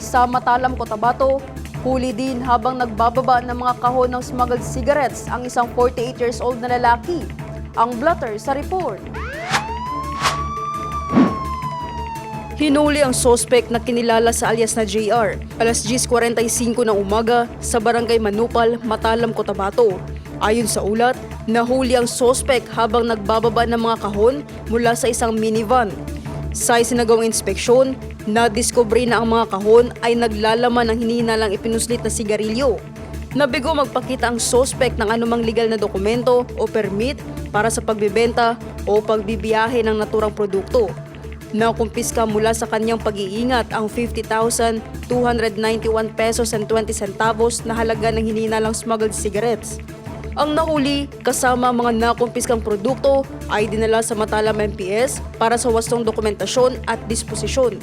sa Matalam, Cotabato, huli din habang nagbababa ng mga kahon ng smuggled cigarettes ang isang 48 years old na lalaki. Ang blotter sa report. Hinuli ang sospek na kinilala sa alias na JR, alas 10.45 ng umaga sa barangay Manupal, Matalam, Cotabato. Ayon sa ulat, nahuli ang sospek habang nagbababa ng mga kahon mula sa isang minivan. Sa isinagawang inspeksyon, nadiskubre na ang mga kahon ay naglalaman ng hinihinalang ipinuslit na sigarilyo. Nabigo magpakita ang sospek ng anumang legal na dokumento o permit para sa pagbibenta o pagbibiyahe ng naturang produkto. Nakumpiska mula sa kanyang pag-iingat ang 50,291 pesos and 20 centavos na halaga ng hininalang smuggled cigarettes. Ang nahuli kasama mga nakumpiskang produkto ay dinala sa Matalam MPS para sa wastong dokumentasyon at disposisyon.